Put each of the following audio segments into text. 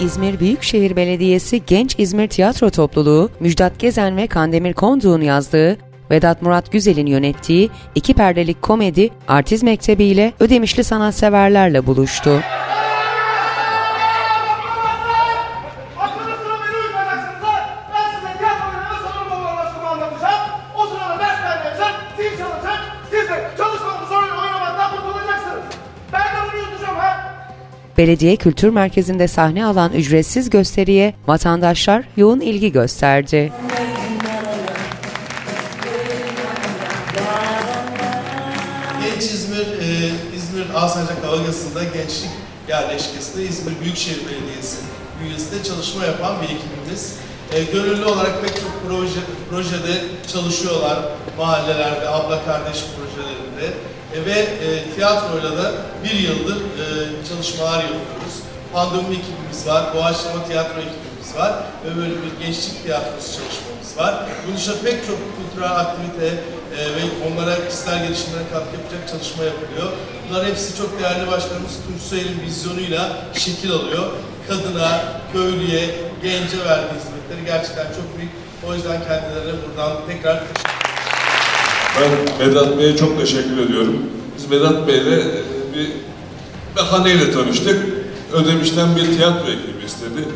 İzmir Büyükşehir Belediyesi Genç İzmir Tiyatro Topluluğu, Müjdat Gezen ve Kandemir Konduğ'un yazdığı, Vedat Murat Güzel'in yönettiği iki perdelik komedi Artiz Mektebi ile ödemişli sanatseverlerle buluştu. Belediye Kültür Merkezi'nde sahne alan ücretsiz gösteriye vatandaşlar yoğun ilgi gösterdi. Genç İzmir, e, İzmir Alsancak Havagası'nda gençlik yerleşkesinde İzmir Büyükşehir Belediyesi bünyesinde çalışma yapan bir ekibimiz. E, gönüllü olarak pek çok proje, projede çalışıyorlar. Mahallelerde, abla kardeş projelerinde. E, ve e, tiyatroyla da bir yıldır e, çalışmalar yapıyoruz. Pandemi ekibimiz var, doğaçlama tiyatro ekibimiz var ve böyle bir gençlik tiyatrosu çalışmamız var. Bunun dışında pek çok kültürel aktivite e, ve onlara kişisel gelişimlere katkı yapacak çalışma yapılıyor. Bunların hepsi çok değerli başkanımız Tunç Soyer'in vizyonuyla şekil alıyor. Kadına, köylüye, gence verdiği hizmetleri gerçekten çok büyük. O yüzden kendilerine buradan tekrar Ben Vedat Bey'e çok teşekkür ediyorum. Biz Vedat Bey'le e, bir bahaneyle tanıştık. Ödemiş'ten bir tiyatro ekibi istedi.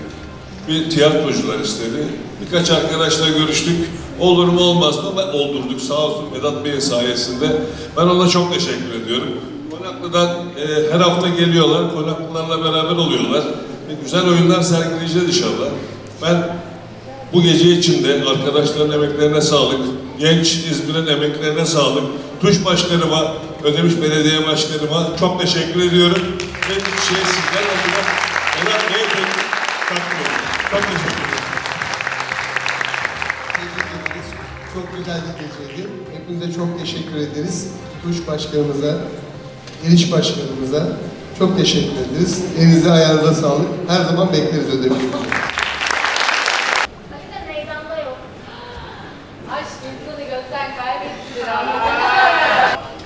Bir tiyatrocular istedi. Birkaç arkadaşla görüştük. Olur mu olmaz mı? Ben oldurduk sağ olsun Vedat Bey'in sayesinde. Ben ona çok teşekkür ediyorum. Konaklı'dan e, her hafta geliyorlar. Konaklılarla beraber oluyorlar. Ve güzel oyunlar sergileyeceğiz inşallah. Ben bu gece içinde arkadaşların emeklerine sağlık, genç İzmir'in emeklerine sağlık, Tuş Başkanıma, Ödemiş Belediye Başkanıma çok teşekkür ediyorum. Ve şey sizler adına Vedat Bey'e de takdim ediyorum. Çok teşekkür ederim. Tebrik ederiz. Çok güzel bir geceydi. Hepinize çok teşekkür ederiz. Tuş Başkanımıza, Eriş Başkanımıza çok teşekkür ederiz. Elinize ayağınıza sağlık. Her zaman bekleriz ödemeyi. Bakın da meydanda yok. Aşk insanı gözden kaybettirir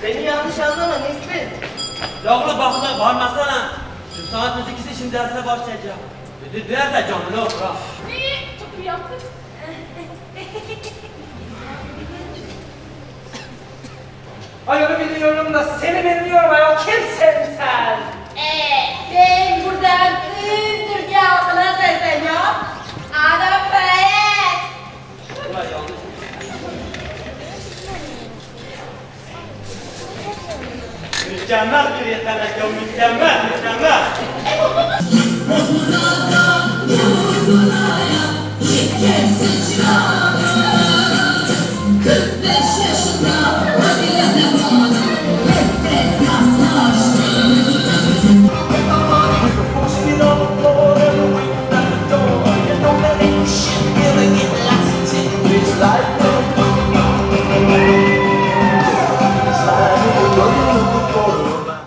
Beni yanlış anlama Nesrin. Yavru bakma, bağırmasana. Şu saat müzikisi şimdi derse başlayacak. Dedi, nerede canlı otur ha. Neyi? Çok iyi yaptın. Ayolu biliyorum da Mükemmel bir yetenek ya, mükemmel, mükemmel. Yes.